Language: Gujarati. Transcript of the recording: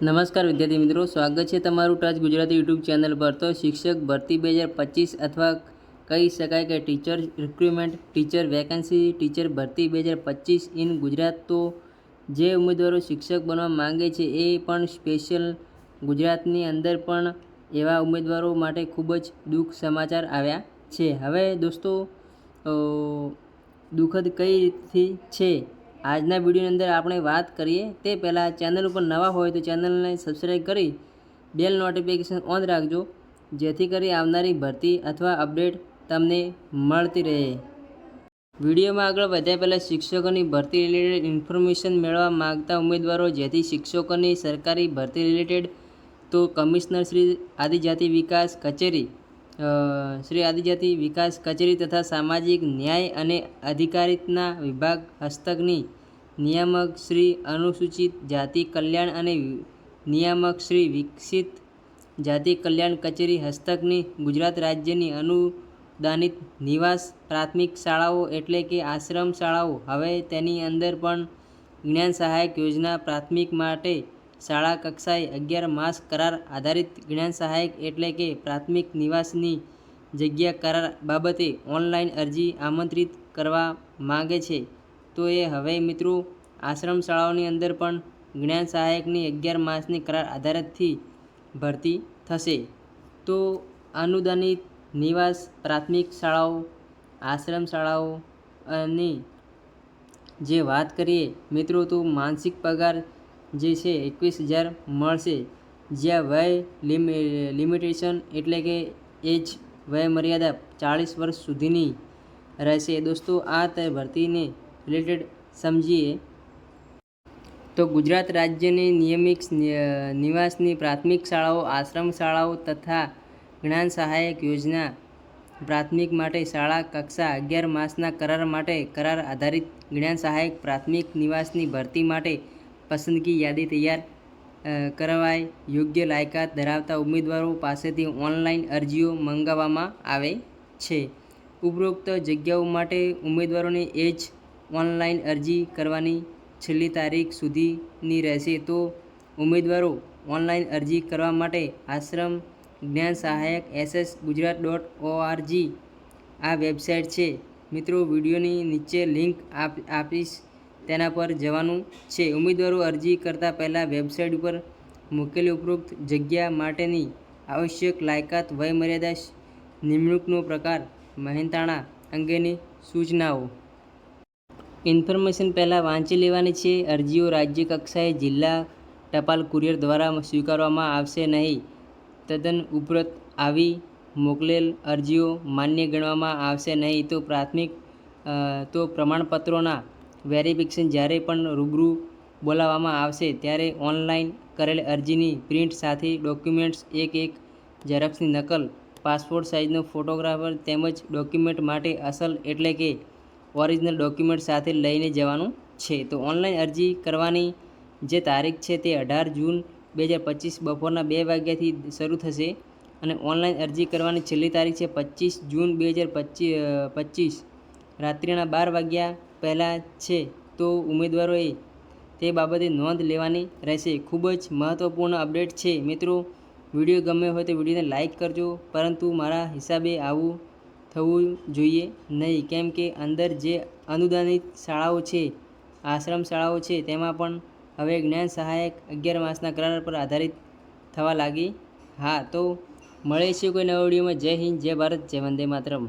નમસ્કાર વિદ્યાર્થી મિત્રો, સ્વાગત છે તમારું ટચ ગુજરાતી યુટ્યુબ ચેનલ પર. તો શિક્ષક ભરતી બે હજાર પચીસ અથવા કહી શકાય કે teacher recruitment teacher vacancy teacher ભરતી બે હજાર પચીસ ઇન ગુજરાત. તો જે ઉમેદવારો શિક્ષક બનવા માંગે છે એ પણ સ્પેશિયલ ગુજરાતની અંદર પણ એવા ઉમેદવારો માટે ખૂબ જ દુઃખ સમાચાર આવ્યા છે. હવે દોસ્તો દુઃખદ કઈ રીતથી છે? આજના વિડીયોની અંદર આપણે વાત કરીએ તે પહેલાં ચેનલ ઉપર નવા હોય તો ચેનલને સબસ્ક્રાઈબ કરી બેલ નોટિફિકેશન ઓન રાખજો, જેથી કરી આવનારી ભરતી અથવા અપડેટ તમને મળતી રહે. વિડીયોમાં આગળ વધ્યા પહેલાં શિક્ષકોની ભરતી રિલેટેડ ઇન્ફોર્મેશન મેળવવા માગતા ઉમેદવારો, જેથી શિક્ષકોની સરકારી ભરતી રિલેટેડ તો કમિશનર શ્રી આદિજાતિ વિકાસ કચેરી શ્રી આદિજાતિ વિકાસ કચેરી તથા સામાજિક ન્યાય અને અધિકારિતના વિભાગ હસ્તકની નિયામક શ્રી અનુસૂચિત જાતિ કલ્યાણ અને નિયામક શ્રી વિકસિત જાતિ કલ્યાણ કચેરી હસ્તકની ગુજરાત રાજ્યની અનુદાનિત નિવાસ પ્રાથમિક શાળાઓ એટલે કે આશ્રમ શાળાઓ. હવે તેની અંદર પણ જ્ઞાન સહાયક યોજના પ્રાથમિક માટે શાળા કક્ષાએ અગિયાર માસ કરાર આધારિત જ્ઞાન સહાયક એટલે કે પ્રાથમિક નિવાસની જગ્યા કરાર બાબતે ઓનલાઈન અરજી આમંત્રિત કરવા માગે છે. તો એ હવે મિત્રો આશ્રમ શાળાઓની અંદર પણ જ્ઞાન સહાયકની અગિયાર માસની કરાર આધારિતથી ભરતી થશે. તો અનુદાનિત નિવાસ, પ્રાથમિક શાળાઓ આશ્રમ શાળાઓ અને જે વાત કરીએ મિત્રો તો માનસિક પગાર જે છે, એકવીસ હજાર મળશે. જ્યાં વય લિમિટેશન એટલે કે એજ વય મર્યાદા ચાળીસ વર્ષ સુધીની રહેશે. દોસ્તો, આ ભરતીને રિલેટેડ સમજીએ. તો ગુજરાત રાજ્યની નિયમિત નિવાસની પ્રાથમિક શાળાઓ, આશ્રમ શાળાઓ તથા જ્ઞાન સહાયક યોજના પ્રાથમિક માટે શાળા કક્ષા અગિયાર માસના કરાર માટે કરાર આધારિત જ્ઞાન સહાયક પ્રાથમિક નિવાસની ભરતી માટે પસંદગી યાદી તૈયાર કરાવાય. યોગ્ય લાયકાત ધરાવતા ઉમેદવારો પાસેથી ઓનલાઈન અરજીઓ મંગાવવામાં આવે છે. ઉપરોક્ત જગ્યાઓ માટે ઉમેદવારોને એ જ ઓનલાઈન અરજી કરવાની છેલ્લી તારીખ સુધીની રહેશે. તો ઉમેદવારો ઓનલાઈન અરજી કરવા માટે આશ્રમ જ્ઞાન સહાયક એસએસ ગુજરાત ડોટ ઓઆરજી આ વેબસાઇટ છે. મિત્રો, વિડીયોની નીચે લિંક આપ આપીશ તેના પર જવાનું છે. ઉમેદવારો અરજી કરતાં પહેલાં વેબસાઇટ ઉપર મૂકેલી ઉપરોક્ત જગ્યા માટેની આવશ્યક લાયકાત, વયમર્યાદા નિમણૂકનો પ્રકાર, મહેનતાણા અંગેની સૂચનાઓ. ઇન્ફોર્મેશન પહેલાં વાંચી લેવાની છે. અરજીઓ રાજ્ય કક્ષાએ જિલ્લા ટપાલ કુરિયર દ્વારા સ્વીકારવામાં આવશે નહીં. તદ્દન ઉપરત આવી મોકલેલ અરજીઓ માન્ય ગણવામાં આવશે નહીં. તો પ્રાથમિક તો પ્રમાણપત્રોના વેરિફિકેશન જ્યારે પણ રૂબરૂ બોલાવવામાં આવશે, ત્યારે ઓનલાઈન કરેલ અરજીની પ્રિન્ટ સાથે ડોક્યુમેન્ટ્સ, એક એક ઝેરોક્ષની નકલ, પાસપોર્ટ સાઇઝનો ફોટોગ્રાફર તેમજ ડોક્યુમેન્ટ માટે અસલ એટલે કે ઓરિજિનલ ડોક્યુમેન્ટ સાથે લઈને જવાનું છે. તો ઓનલાઈન અરજી કરવાની જે તારીખ છે તે અઢાર જૂન બે હજાર પચીસ બપોરના બે વાગ્યાથી શરૂ થશે અને ઓનલાઈન અરજી કરવાની છેલ્લી તારીખ છે પચીસ જૂન બે હજાર પચીસ રાત્રિના બાર વાગ્યા પહેલાં છે તો ઉમેદવારોએ તે બાબતે નોંધ લેવાની રહેશે. ખૂબ જ મહત્ત્વપૂર્ણ અપડેટ છે. મિત્રો, વીડિયો ગમે હોય તો વિડીયોને લાઇક કરજો, પરંતુ મારા હિસાબે આવું થવું જોઈએ નહીં, કેમ કે અંદર જે અનુદાનિત શાળાઓ છે, આશ્રમ શાળાઓ છે, તેમાં પણ હવે જ્ઞાન સહાયક અગિયાર માસના કરાર પર આધારિત થવા લાગી. હા, તો મળે છે કોઈ નવા વિડીયોમાં. જય હિન્દ, જય ભારત, જય વંદે માતરમ.